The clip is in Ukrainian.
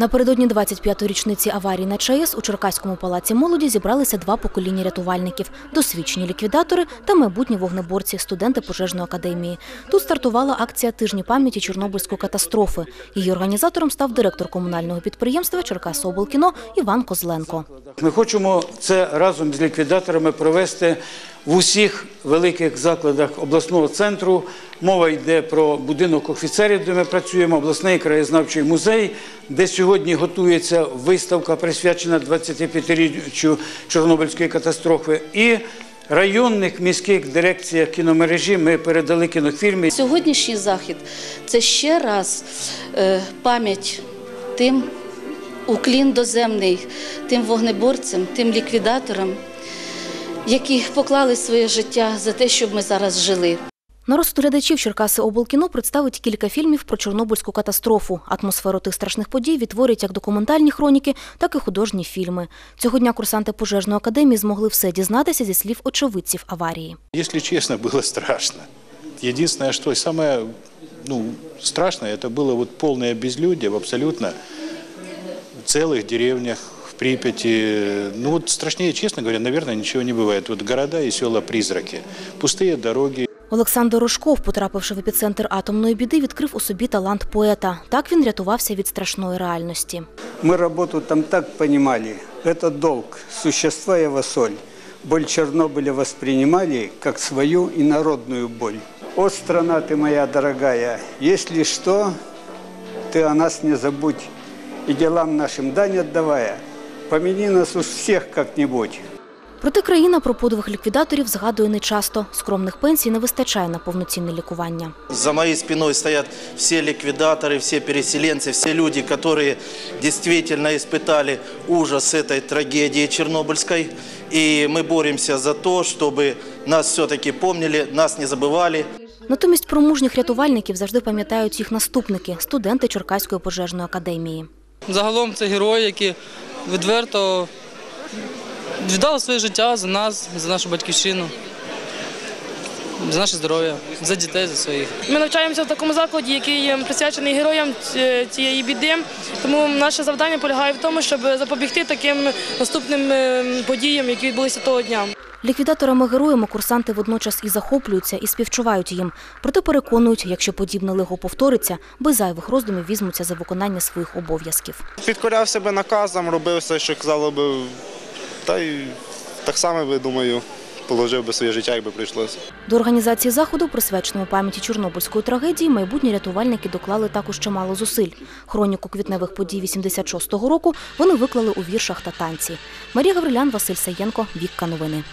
Напередодні 25-ї річниці аварії на ЧАЕС у Черкаському палаці молоді зібралися два покоління рятувальників – досвідчені ліквідатори та майбутні вогнеборці, студенти пожежної академії. Тут стартувала акція «Тижні пам'яті Чорнобильської катастрофи». Її організатором став директор комунального підприємства «Черкасоблкіно» Іван Козленко. Ми хочемо це разом з ліквідаторами провести в усіх великих закладах обласного центру. Мова йде про будинок офіцерів, де ми працюємо, обласний краєзнавчий музей, де сьогодні готується виставка, присвячена 25-річчю Чорнобильської катастрофи. І районних міських дирекціях кіномережі ми передали кінофільми. Сьогоднішній захід це ще раз е, пам'ять тим, уклін доземний, тим вогнеборцям, тим ліквідаторам, які поклали своє життя за те, щоб ми зараз жили. На розсуд глядачів Черкаси облкіно представить кілька фільмів про Чорнобильську катастрофу. Атмосферу тих страшних подій відтворюють як документальні хроніки, так і художні фільми. Цього дня курсанти пожежної академії змогли все дізнатися зі слів очевидців аварії. Если честно, было страшно. Единственное, что самое ну, страшное, это было вот полное безлюдие в абсолютно целых деревнях в Припяти. Ну вот страшнее, честно говоря, наверное, ничего не бывает. Вот города и села-призраки, пустые дороги, Олександр Рожков, потрапивши в епіцентр атомної біди, відкрив у собі талант поета. Так він рятувався від страшної реальності. Мы работу там так понимали, это долг, существа его соль. Боль Чернобыля воспринимали как свою и народную боль. О, страна ты моя дорогая, если что, ты о нас не забудь. И делам нашим дань отдавая, помяни нас уж всех как-нибудь. Проте країна про подвиг ліквідаторів згадує нечасто. Скромних пенсій не вистачає на повноцінне лікування. За моей спиной стоят все ликвидаторы, все переселенцы, все люди, которые действительно испытали ужас этой трагедии чернобыльской. И мы боремся за то, чтобы нас все-таки помнили, нас не забывали. Натомість про мужніх рятувальників завжди пам'ятають їх наступники – студенти Черкаської пожежної академії. Загалом це герої, які відверто віддали своє життя за нас, за нашу батьківщину, за наше здоров'я, за дітей, за своїх. Ми навчаємося в такому закладі, який присвячений героям цієї біди. Тому наше завдання полягає в тому, щоб запобігти таким наступним е, подіям, які відбулися того дня. Ліквідаторами-героями курсанти водночас і захоплюються, і співчувають їм. Проте переконують, якщо подібне лихо повториться, без зайвих роздумів візьмуться за виконання своїх обов'язків. Підкоряв себе наказам, робив все, що казали би. Та й так само, думаю, положив би своє життя, якби прийшлося. До організації заходу, присвяченого пам'яті Чорнобильської трагедії, майбутні рятувальники доклали також чимало зусиль. Хроніку квітневих подій 86-го року вони виклали у віршах та танці. Марія Гаврилян, Василь Саєнко, Вікка новини.